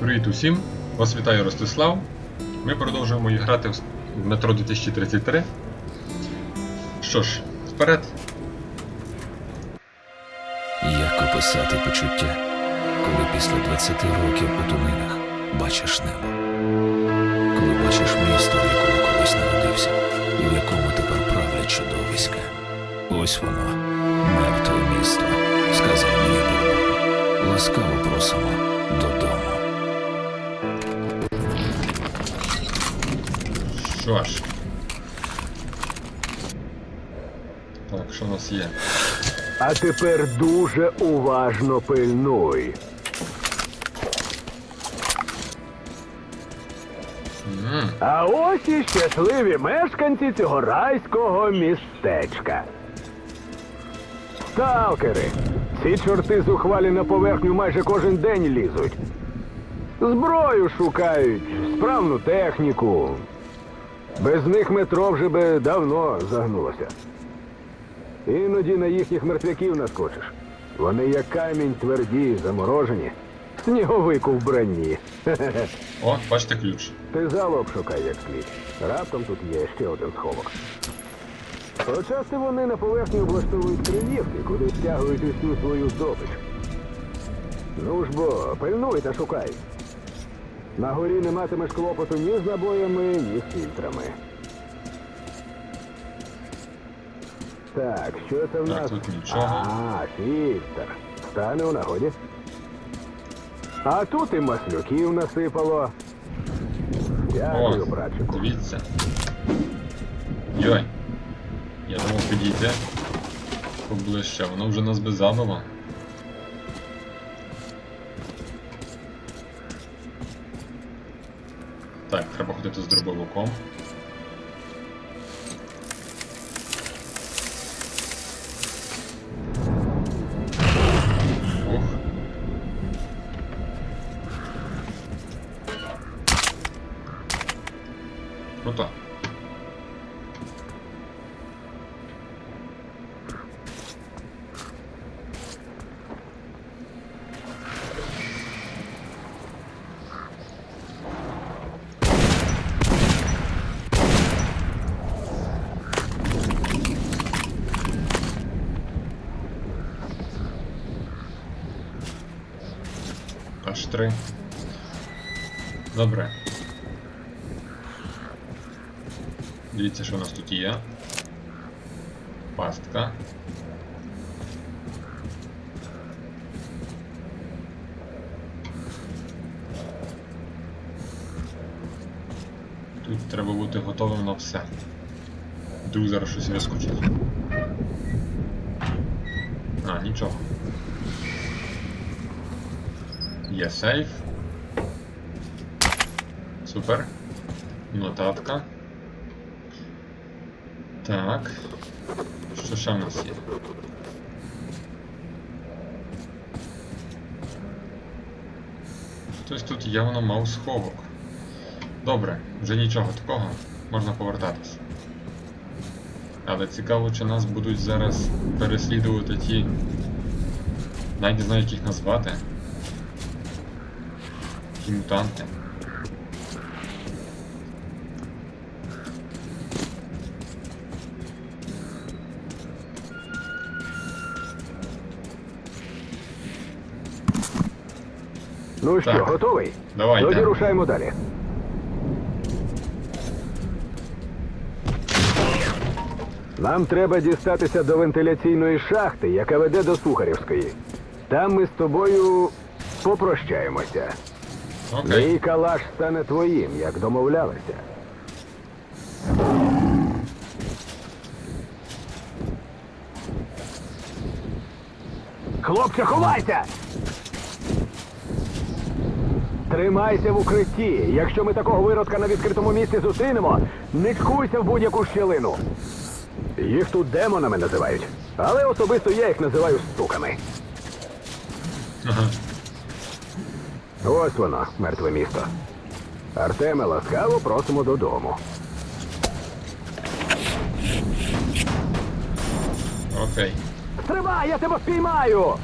Привіт усім! Вас вітає Ростислав. Ми продовжуємо грати в метро 2033. Що ж, вперед! Як описати почуття, коли після 20 років у тунелях бачиш небо? Коли бачиш місто, в якому колись народився, і в якому тепер правлять чудовиська. Ось воно, мертве місто, сказав мені Бог. Ласкаво просимо додому. Що ж. Так, що у нас є? А тепер дуже уважно пильнуй. М, А ось і щасливі мешканці цього райського містечка. Сталкери. Ці чорти зухвалі на поверхню майже кожен день лізуть. Зброю шукають, справну техніку. Без них метро вже би давно загнулося. Іноді на їхніх мертвяків наскочиш. Вони як камінь тверді, заморожені. Сніговик у вбранні. О, бачите ключ. Ти зал обшукай як слід. Раптом тут є ще один сховок. Почасти вони на поверхні облаштовують криївки, куди стягують усю свою здобич. Ну ж бо, пильнуй та шукай. На горі не матимеш клопоту ні з набоями, ні з фільтрами. Так, що це в Так, нас? тут нічого. А, фільтр. Стане у нагоді. А тут і маслюків насипало. Дякую, О, братчику. дивіться. Йой. Я думав підійде поближче, воно вже нас би забило. Треба ходити з дробовиком. Аж три. Добре. Дивіться, що у нас тут є. Пастка. Тут треба бути готовим на все. Вдруг зараз щось вискочить. А, нічого. Є сейф. Супер. Нотатка. Так. Що ще в нас є? Хтось тут явно мав сховок. Добре, вже нічого такого, можна повертатись. Але цікаво, чи нас будуть зараз переслідувати ті. Навіть не знаю, як їх назвати. Ті мутанти. Ну що, Так. готовий? Давайте. Тоді рушаємо далі. Нам треба дістатися до вентиляційної шахти, яка веде до Сухарівської. Там ми з тобою попрощаємося. Окей. Мій калаш стане твоїм, як домовлялися. Хлопче, ховайся! Тримайся в укритті. Якщо ми такого виродка на відкритому місці зустрінемо, не чкуйся в будь-яку щілину. Їх тут демонами називають, але особисто я їх називаю стуками. Ага. Ось воно, мертве місто. Артеме, ласкаво просимо додому. Окей. Стривай, я тебе спіймаю!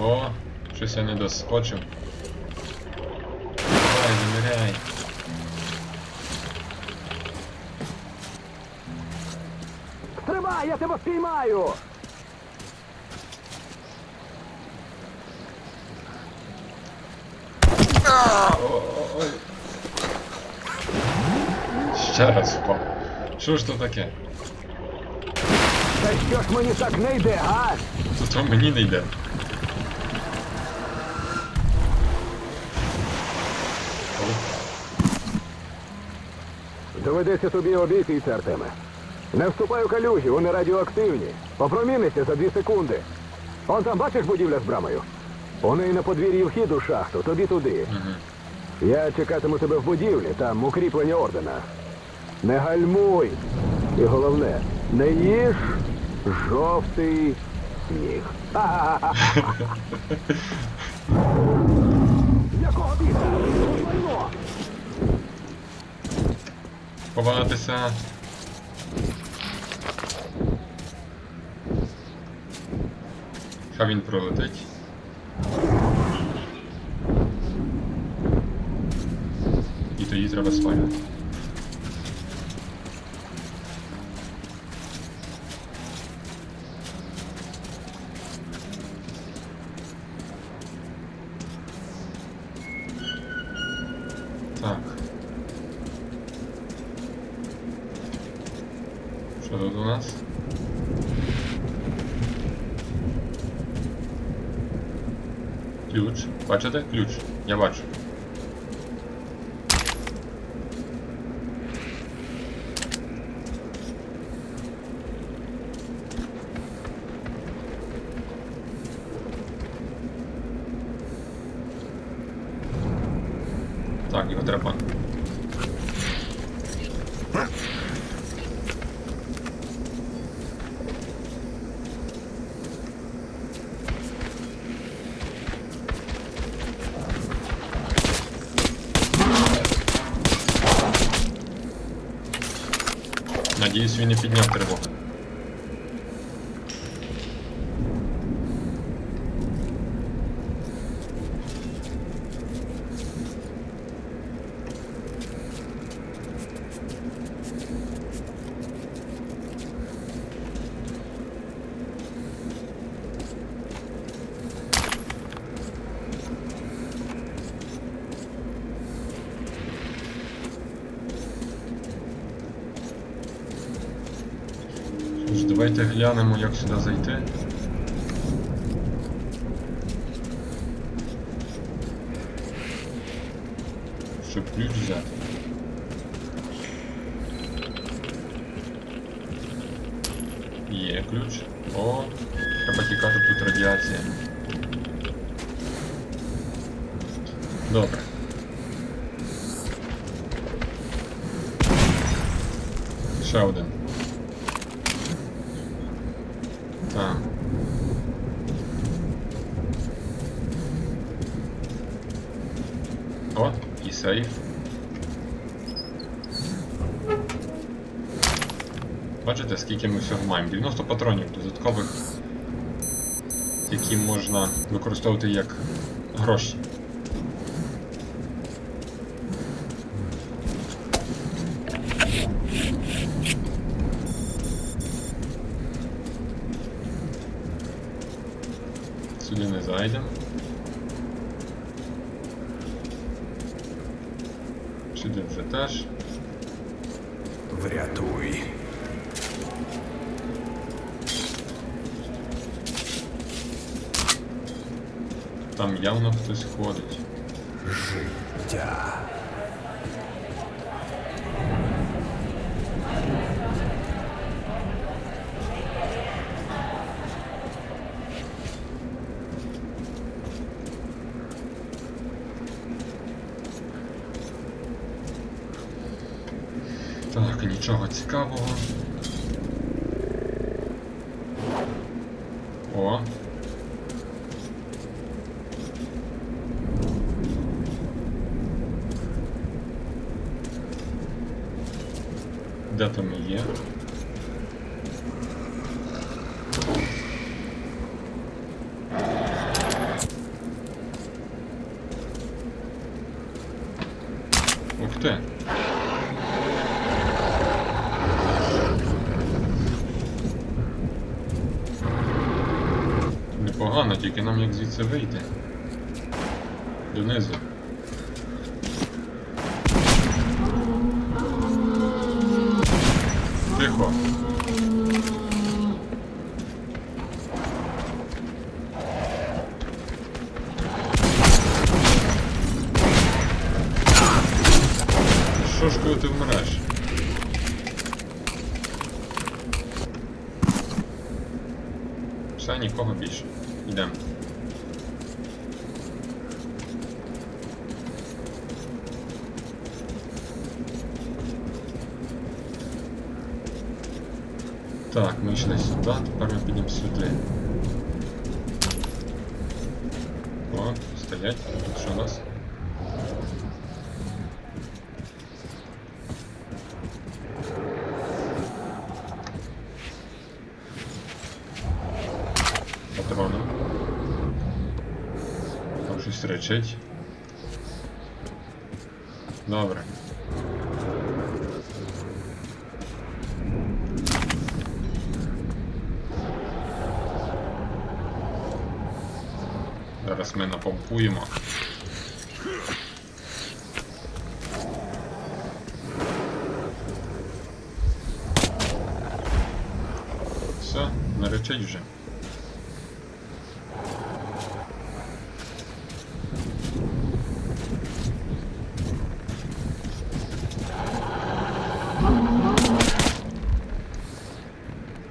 О, щось я не доскочив. Давай, заміряй. Стривай, я тебе спіймаю! Ще раз впав. Що ж то таке? Та що ж мені так не йде, а? Тут то мені не йде. Доведеться тобі обійтися, Артеме. Не вступай у калюжі, вони радіоактивні. Попромінися за дві секунди. Он там бачиш будівля з брамою? У неї на подвір'ї вхід у шахту, тобі туди. Я чекатиму тебе в будівлі, там укріплення ордена. Не гальмуй. І головне, не їж жовтий сніг. Якого біса? Ховатися. Хай він пролетить. І тоді треба свалювати. Так. Що тут у нас? Ключ. Бачите? Ключ. Я бачу. Так, його треба. Надіюсь, він не підняв тривогу. Давайте глянемо, як сюди зайти. Щоб ключ взяти. Є ключ. О, треба тікати тут радіація. Добре. Ще один. Так. О, і сейф. Бачите, скільки ми всього маємо? 90 патронів додаткових, які можна використовувати як гроші. Сюди не зайдемо. Сюди вже теж. Врятуй. Там явно хтось ходить. Життя. Так, нічого цікавого. О. Де там є? Ух ти. Непогано, тільки нам як звідси вийти. Донизу. Тихо. Так, ми йшли сюди, тепер ми підемо сюди. О, стоять. Тут що у нас? Патрони. Там щось речить. Ми. Все, наречить вже.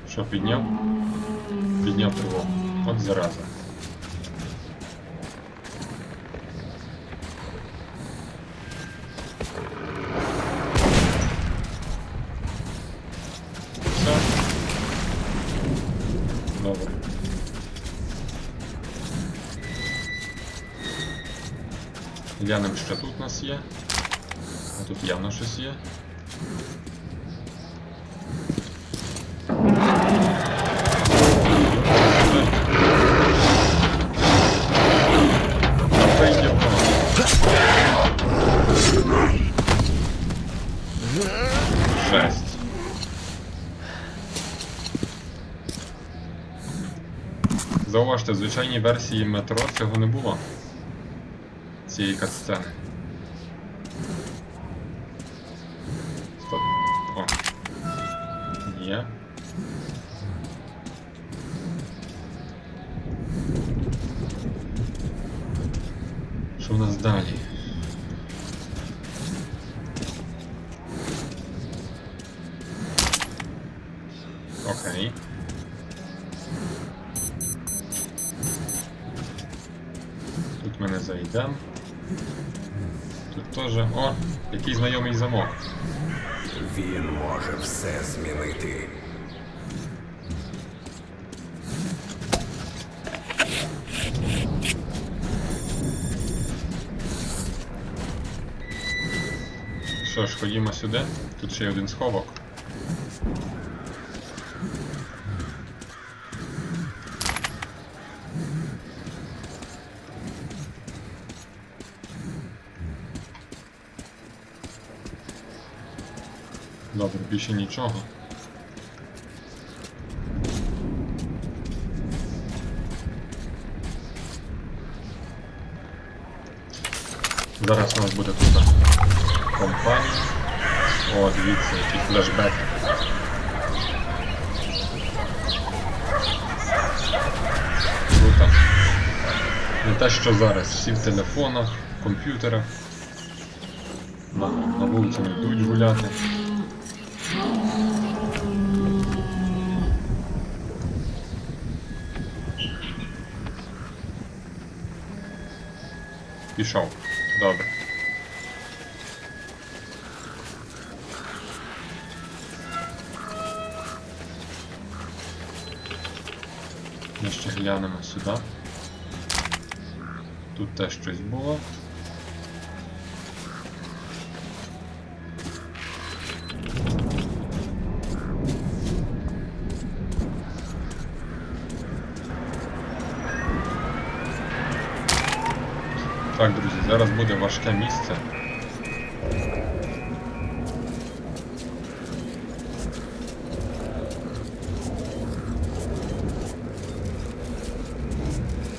Що, підняв? Підняв тривогу. От зараза. Що тут у нас є. А тут явно щось є. Жесть. Зауважте, звичайній версії метро цього не було. Цієї катсцени. Стоп. О. Є. Що в нас далі? Він може все змінити. Що ж, ходімо сюди. Тут ще один сховок. Добре, більше нічого. Зараз у нас буде тут компанія. О, дивіться, які флешбеки. Круто. Не те, що зараз. Всі в телефонах, комп'ютерах. На, на вулиці не йдуть гуляти. Пішов. Добре. Ми ще глянемо сюди. Тут теж щось було. Зараз буде важке місце.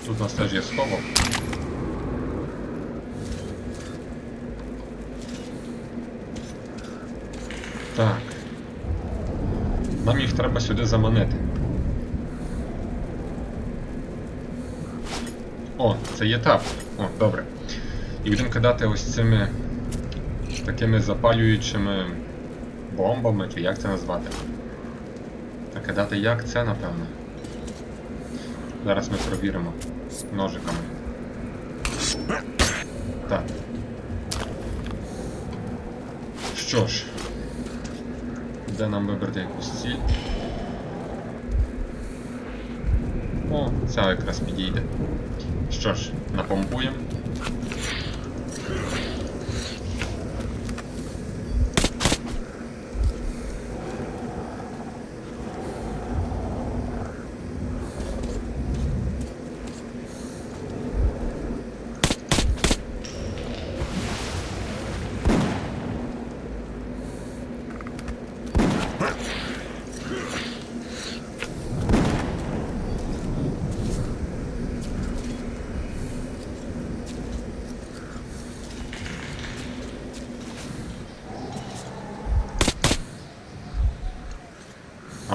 Тут нас теж є сховок. Так. Нам їх треба сюди заманити. О, це є тап. О, добре. І будемо кидати ось цими такими запалюючими бомбами, чи як це назвати? А кидати як це, напевно. Зараз ми провіримо ножиками. Так. Що ж, де нам вибрати якусь ціль? О, ця якраз підійде. Що ж, напомпуємо.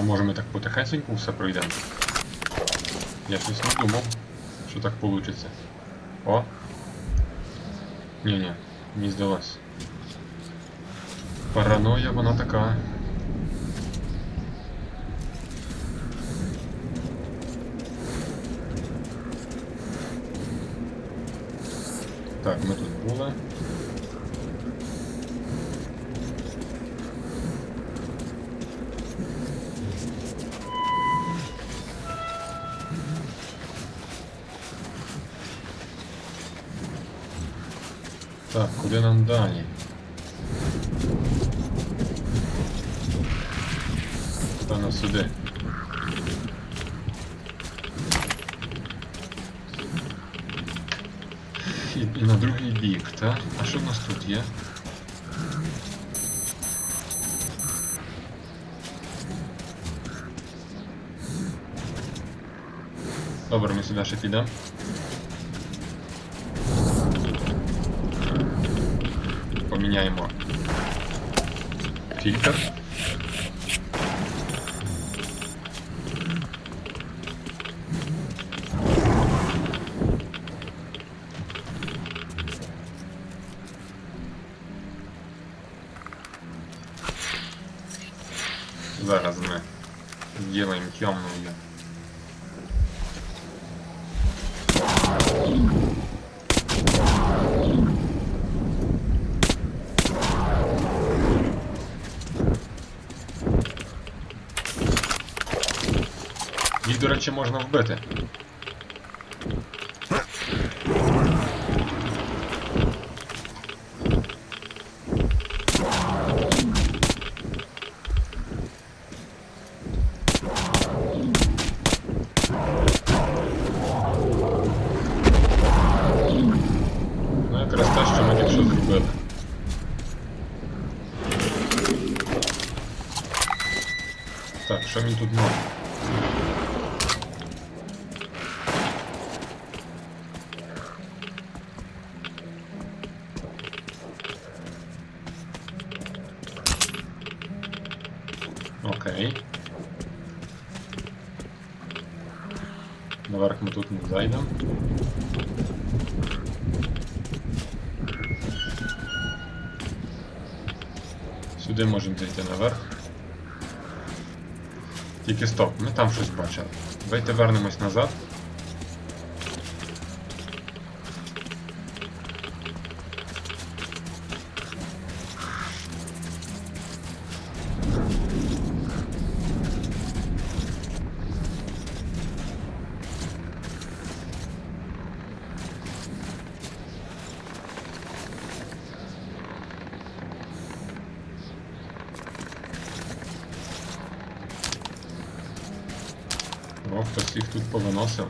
А може ми так потихесеньку все пройдемо? Я щось не думав, що так вийде. О! Ні-ні, мені здалось. Параноя вона така. Так, ми тут були. Так, куди нам далі? Певно сюди. І, і на другий бік, так? А що в нас тут є? Добре, ми сюди ще підемо. Поміняємо фільтр. Зараз ми сделаем темную. речі, можна вбити. Ну, якраз те, що ми тільки що зробили. Так, що він тут має? Зайдемо. Сюди можемо зайти наверх. Тільки стоп, ми там щось бачили. Давайте вернемось назад. хтось їх тут повиносив.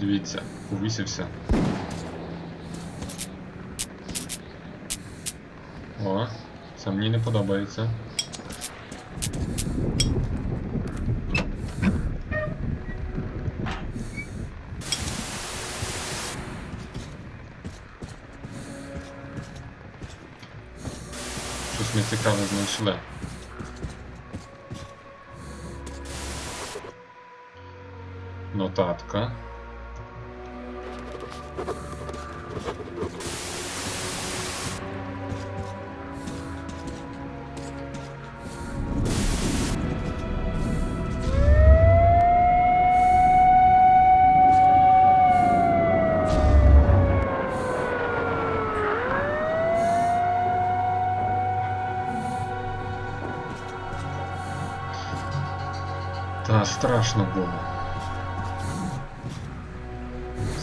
Дивіться, повісився. Це мені не подобається. Щось ми цікаве знайшли. Нотатка. Страшно було.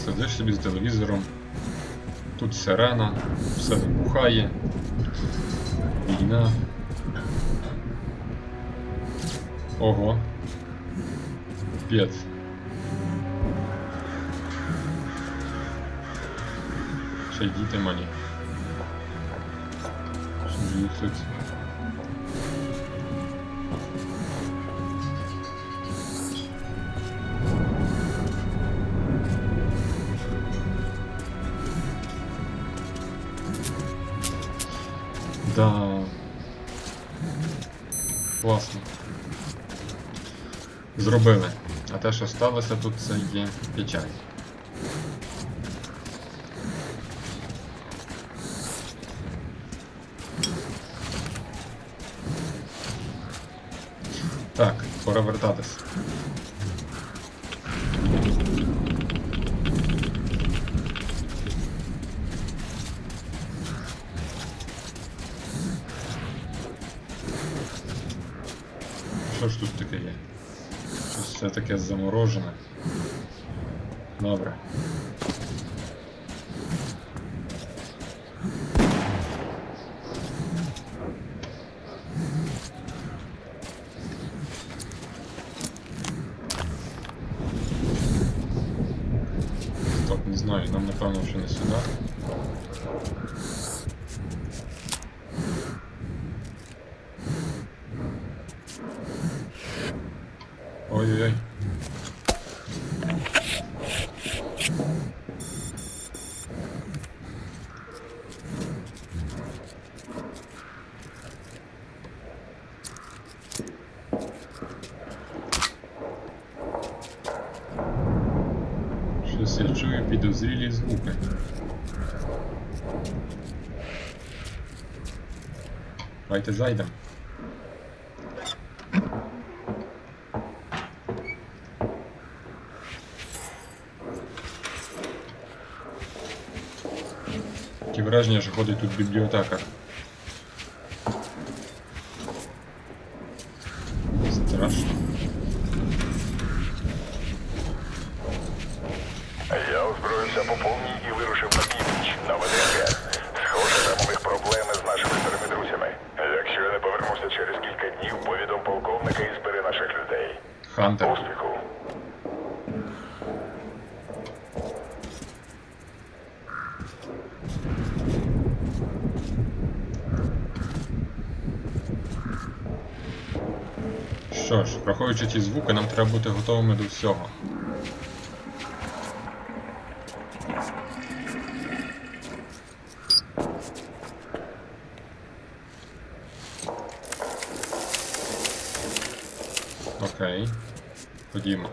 Сидиш собі з телевізором, тут сирена, все вибухає, війна. Ого. П'єц. Ще й діти малі. Що тут? Зробили. А те, що сталося тут, це є печаль. Так, пора вертатись. Що ж тут таке є? Все таке заморожене. Добре. Стоп, не знаю, нам напевно що не сюди. Ой-ой-ой. Чую підозрілі звуки. Давайте зайдемо. Таке враження, що ходить тут бібліотекар. Що ж, враховуючи ці звуки, нам треба бути готовими до всього. Окей. Ходімо.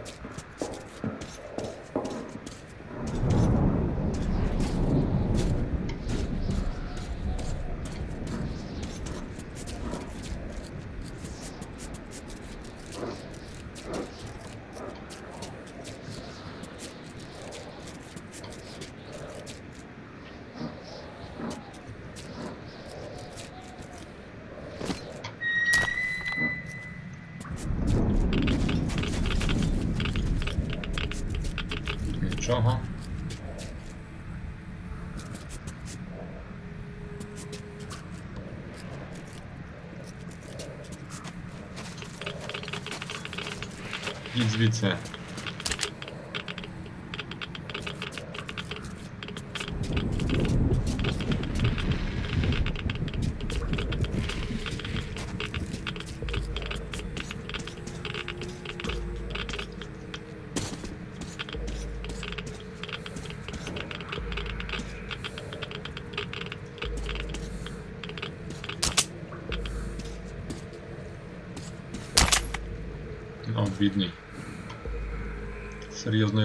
Нічого. Йдіть звідси.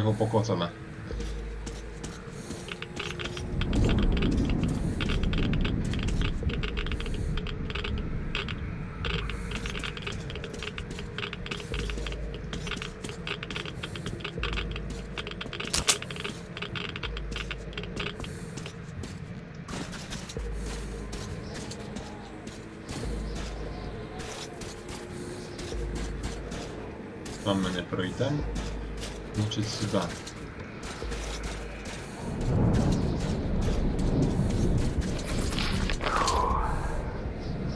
Серйозно його покоцано. Там ми не Значить сюди.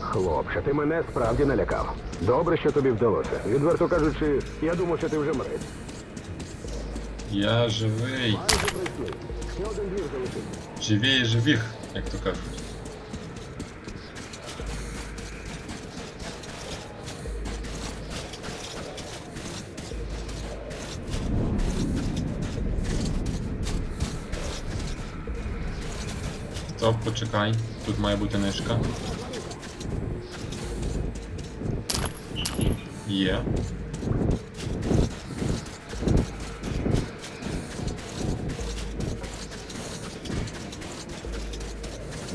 Хлопче, ти мене справді налякав. Добре, що тобі вдалося. Відверто кажучи, я думав, що ти вже мрець. Я живий. Ще один двір залишився. Живій живіх, як то кажуть. Стоп, почекай. Тут має бути нишка. Є.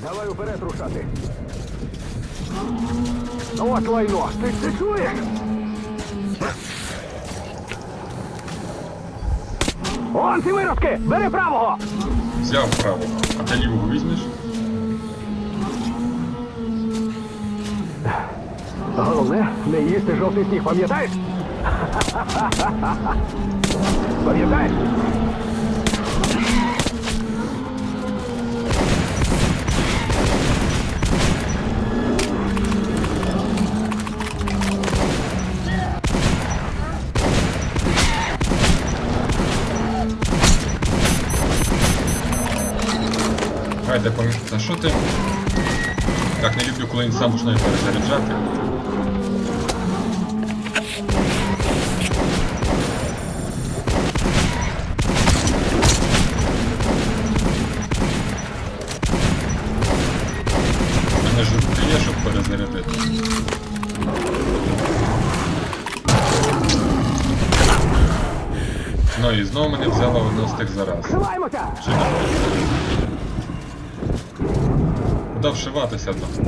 Давай уперед рушати. От лайно, ти це чуєш? Он ці виростки! Бери правого! Взяв право. А ти лівого візьмеш? Головне, не їсти жовтий сніг, пам'ятаєш? Пам'ятаєш? Пам'ятаєш, а що? Так, не люблю, коли він сам починає перезаряджати. Мене ж є, щоб перезарядити. Ну і знову мене взяла одна з тих зараз. Вшиваємося! Куди вшиватися там?